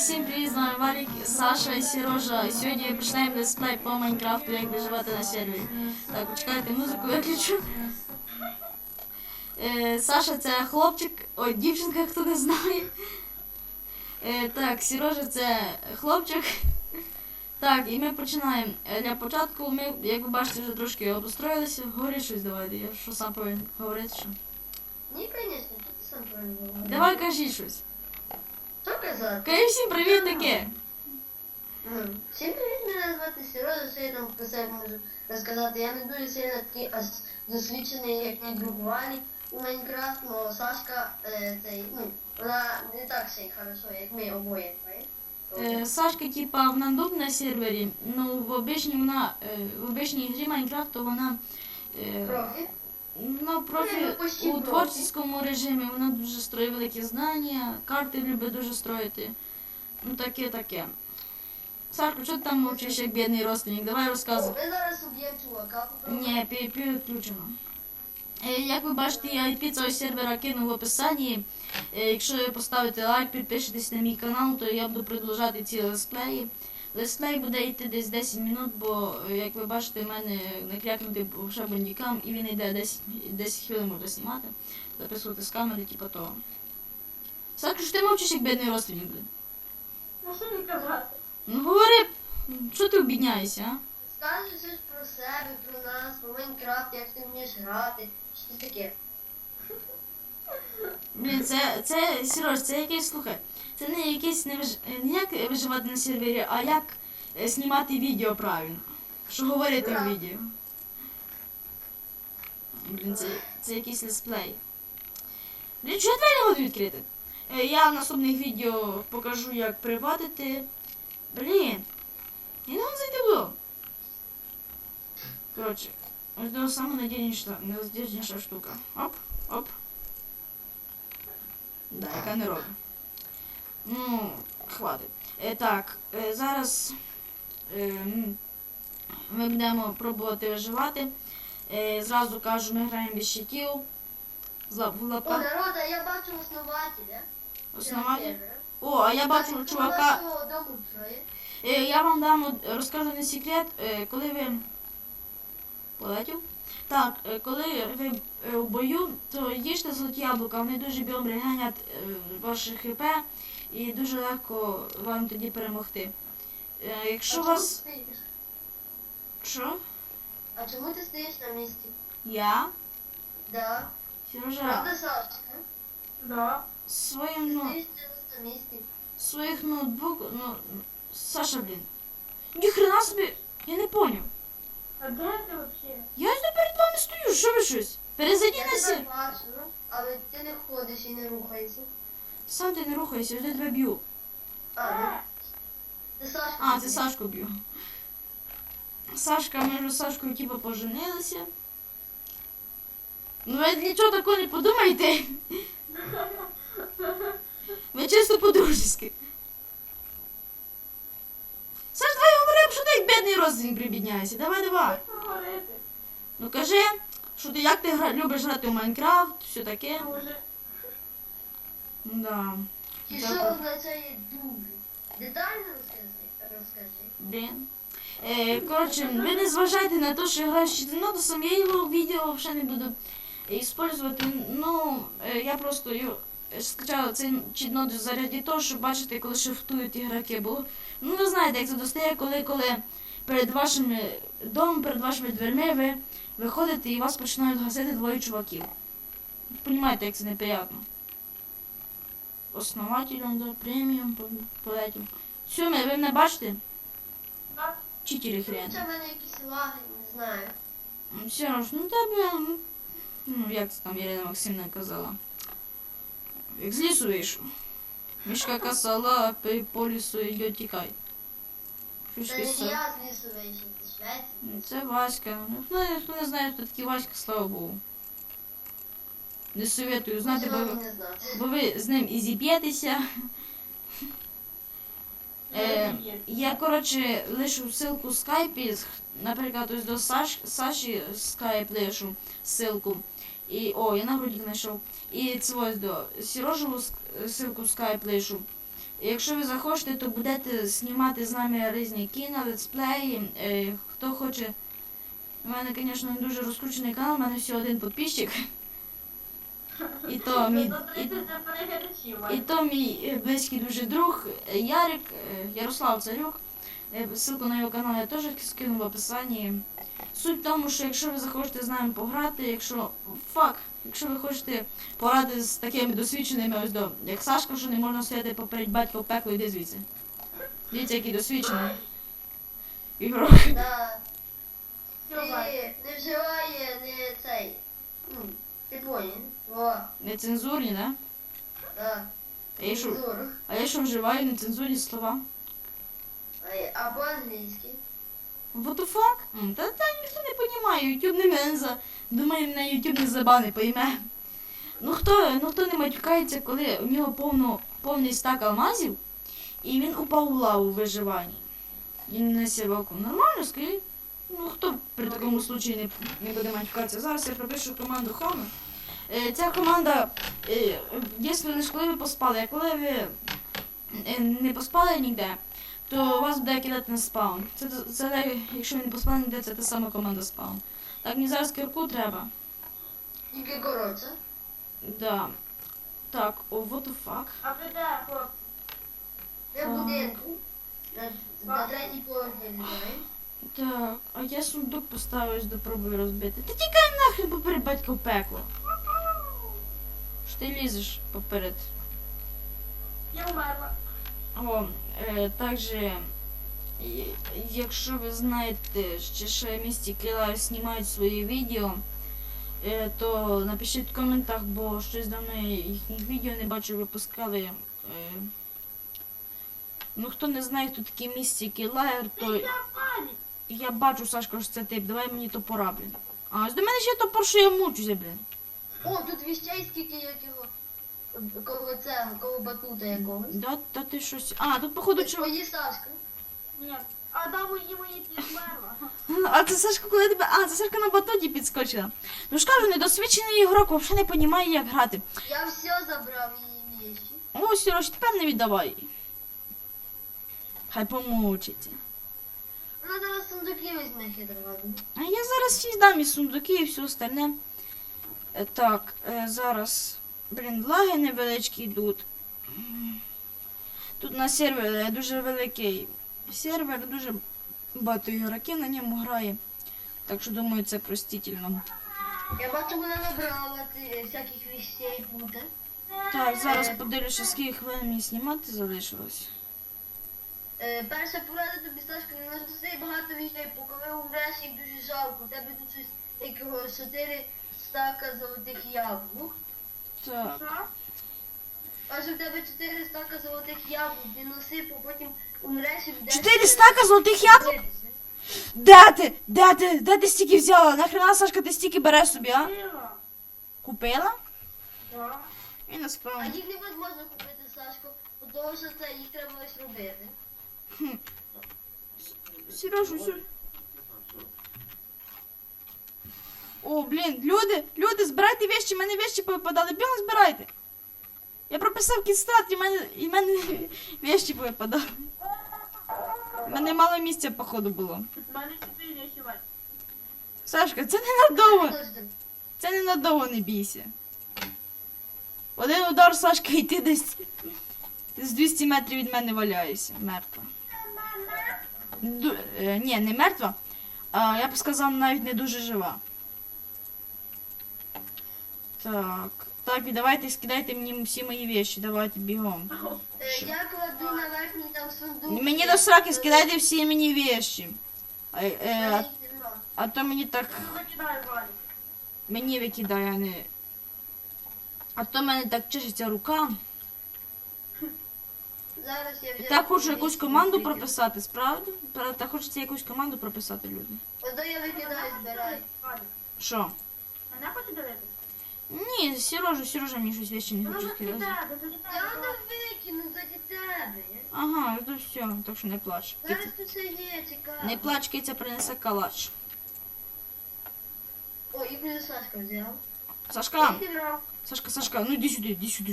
всім привіт, з вами Валік, Саша і Сережа. І Сьогодні починаємо летсплей по Майнкрафту, як виживати на сервері. Так, почекайте, музику виключу. Е, Саша це хлопчик, ой, дівчинка, хто не знає. Е, так, Сережа це хлопчик. Так, і ми починаємо. Е, Для початку ми, як ви бачите, вже трошки обустроїлися. Говори щось давайте, я що сам повинен говорити, що. Ні, звісно, що ти сам правильно говориш. Давай кажи щось. Кажи всім привіт таке. Всім привіт, мене звати Сережа, що я там себе можу розказати. Я не дуже сильно такий досвідчений, як мій друг у Майнкрафт, але Сашка, е, цей, ну, вона не так ще й хорошо, як ми обоє. Е, Сашка, типа, вона дуб на сервері, ну в обичній вона е, в обичній грі Майнкрафту вона е, Трохи. ну, профі Ну, почти у профі. творчому режимі вона дуже строїть великі знання, карти любить дуже строїти. Ну таке таке. Сашко, що ти там мовчиш, як бідний родственник? Давай розказуй. Ми зараз уб'ємо чувака. Ні, пі- підключено. Е, Як ви бачите, я IP цього сервера кинув в описанні. Е, Якщо ви поставите лайк, підпишетесь на мій канал, то я буду продовжати ці летсплеї. Летсплей буде йти десь 10 минут, бо, е, як ви бачите, в мене накрякнутий вже бандікам, і він йде 10, 10 хвилин можна знімати, записувати з камери, типу того. Саку, що ти мовчиш, як бідний родственник, блин? Ну що не казати? Ну говори, що ти обідняєшся, а? Скажи щось про себе, про нас, про Майнкрафт, як ти вмієш грати, що таке. Блін, це, це, Сереж, це якесь, слухай, це не якесь не, виж... не як виживати на сервері, а як е, знімати відео правильно. Що говорити в відео. Блін, це, це якийсь летсплей. Блін, чого я двері не можу відкрити? Е, Я в наступних відео покажу, як приватити. Блін. Я не можу зайти дом. Коротше, ось до саме надійніша штука. Оп, оп. Да, яка не робить. Ну, хватить. Е, так, е, зараз е, ми будемо пробувати виживати. Зразу кажу, ми граємо без щитів. О, народа, я бачу основателя. основатель. О, а я бачу Так, чувака. я вам дам розкажу не секрет, коли ви полетів. Так, коли ви в бою, то їжте золоті яблука, вони дуже бігом регенять е, ваше хп і дуже легко вам тоді перемогти. Е, Якщо А чому вас. ти? Що? А чому ти стоїш на місці? Я? Да. Сережа, Да. своїм, ну, на місці. своїх ноутбук, ну, Саша, блін. Ніхрена собі, я не поняв. А де ти взагалі? Я ж перед вами стою, що ви щось? Перезайди Я на тебе сі. бачу, ну, але ти не ходиш і не рухаєшся. Сам ти не рухайся, я тебе б'ю. А, ну. Це Сашку б'ю. Сашка, ми з Сашкою типу поженилися. Ну ви нічого такого не подумайте. Ви чисто по-дружески. Саш, давай говори, що ти як бідний родственник прибідняєшся. Давай, давай. Ну кажи, що ти як ти гра, любиш грати в Майнкрафт, все таке. Може. Да. І що означає дуже? Детально розкажи. розкажи. Блін. Е, коротше, ви не зважайте на те, що я граю з читинотусом, я його відео вже не буду використовувати. Ну, е, я просто його скачала цей читнотус заради того, щоб бачити, коли шифтують ігроки. Бо ну ви знаєте, як це достає, коли, коли перед вашим домом, перед вашими дверми ви виходите і вас починають гасити двоє чуваків. Ви розумієте, як це неприємно. Основателем, да, преміум полетів. Все, ви мене бачите? Так. Читери хрен. Це в мене якісь лаги, не знаю. Все ж, ну тебе, ну, ну як там Ірина Максимівна казала. Як з лісу вийшов. Мішка касала, по, лісу йде тікай. Це не я з лісу вийшов, ти швець. Ну, Це Васька. Ну, хто не знає, хто такий Васька, слава Богу. Не советую знати, бо, Можна ви- не знати. бо ви з ним і зіб'єтеся. Е, Я, коротше, лишу ссылку в скайпі, з- наприклад, ось до Саш, Саші скайп лишу ссылку. І, о, я на грудик знайшов. І це ось до Сережеву ск- ссылку в скайп лишу. Якщо ви захочете, то будете знімати з нами різні кіно, летсплеї. Е, хто хоче. У мене, звісно, не дуже розкручений канал, у мене всього один підписчик. І то мій, і, і то мій близький дуже друг е, Ярик, е, Ярослав Царюк. Е, Ссылку на його канал я теж скину в описанні. Суть в тому, що якщо ви захочете з нами пограти, якщо фак, якщо ви хочете пограти з такими досвідченими ось до, як Сашка, що не можна стояти поперед батька в пекло, йди звідси. Дивіться, який досвідчений. Ігрок. Да. І не. Ну, ти поняв? Во, Нецензурні, да? да. А я що, Цензуру. а я що вживаю нецензурні слова? Ай, Або англійський. What the fuck? М, Та, та ніхто не понімає, YouTube не мене за. Думаю, мене YouTube не забане, пойме. Ну хто, ну хто не матюкається, коли у нього повно, повний стак алмазів, і він упав у лаву в виживанні. Він не сіваку. Нормально, скажіть? Ну хто при такому случаї не, не буде матюкатися? Зараз я пропишу команду Хами. Е, ця команда, е, якщо не коли ви поспали, а коли ви е, не поспали ніде, то вас буде кидати на спаун. Це, це якщо ви не поспали ніде, це та сама команда спаун. Так, мені зараз кирку треба. Тільки коротше. Да. Так, о, what the fuck. А де, хлопці? Я в А. будинку. На, на третій поверх вилізаю. Так, а я сундук поставлю ось допробую розбити. Та тікай нахрен поперед батька в пекло. Що ти лізеш поперед? Я вмерла. О, е, також, е, якщо ви знаєте, що ще місті Кіла знімають свої відео, е, то напишіть в коментах, бо щось давно я їхніх відео не бачу, випускали. Е, ну хто не знає, хто такий місті Кілаєр, то Я бачу, Сашко, що це тип, давай мені топора, блін. А ось до мене ще топор, що я мучуся, блін. О, тут віщей скільки як його. Кого це, кого батута якогось. Да, та ти щось. А, тут походу чого. Твої Сашка. Ні. А да мої мої ті вмерла. А це Сашка, коли тебе. А, це Сашка на батоті підскочила. Ну ж кажу, недосвідчений ігрок взагалі не розуміє, як грати. Я все забрав її вещі. О, Сереж, тепер не віддавай. Хай помучиться. Зараз сундуки візьме хитроваду. А я зараз всі здам і сундуки і все остальне. Е, Так, е, зараз. Блін, лаги невеличкі йдуть. Тут на сервері дуже великий сервер, дуже багато ігроків на ньому грає. Так що думаю, це простительно. Я бачу, вона набрала всяких вещей тут. Так, зараз подивлюся, скільки хвилин мені знімати залишилось. Е, перша порада тобі, Сашка, не носити багато вещей, бо коли умреш, їх дуже жалко. У тебе тут щось якого 4 стака золотих яблук. Так. Що? Каже, в тебе 4 стака золотих яблук, ти носи, бо потім умреш і будеш... Чотири стака золотих яблук? Де ти? Де ти? Де ти стільки взяла? Нахрена, Сашка, ти стільки береш собі, а? Сила. Купила? Да. І не А їх невозможно купити, Сашко, бо того, що це їх треба ось робити. Сережу, все. О, блін, люди, люди, збирайте вещі, в мене вещі повипадали, бігом збирайте. Я прописав кістат, і в мене, і в мене вещі повипадали. У мене мало місця, походу, було. У мене чотири бать. Сашка, це ненадовго. Це ненадовго не бійся. Один удар, Сашка, і ти десь. Ти з 200 метрів від мене валяєшся, мертва. Е, ні, не мертва, а я б сказав, навіть не дуже жива. Так. Так, і давайте скидайте мені всі мої вещі, давайте бігом. Е, Я кладу на верхній там сундук. Мені до сраки скидайте всі мені вещі. А, е, а, а то мені так. Ну. Мені викидає, а не. А то в мене так чешеться рука. Зараз я взяла Так хочу якусь команду прописати, справді? Пра- Так хочеться якусь команду прописати, люди. Ото я викидаю. Що? Мене хоче дивитися? Ні, Сережа, Сережа мені щось вещі не Ну хоче за тебе. Я воно викину заді тебе. Ага, то все, так що не плач. Зараз Киця- тут все є, чекай. Не плач, киця принесе калач. О, і плюс Сашка взяв. Сашка, Я зібрав. Сашка, Сашка, ну іди сюди, іди сюди.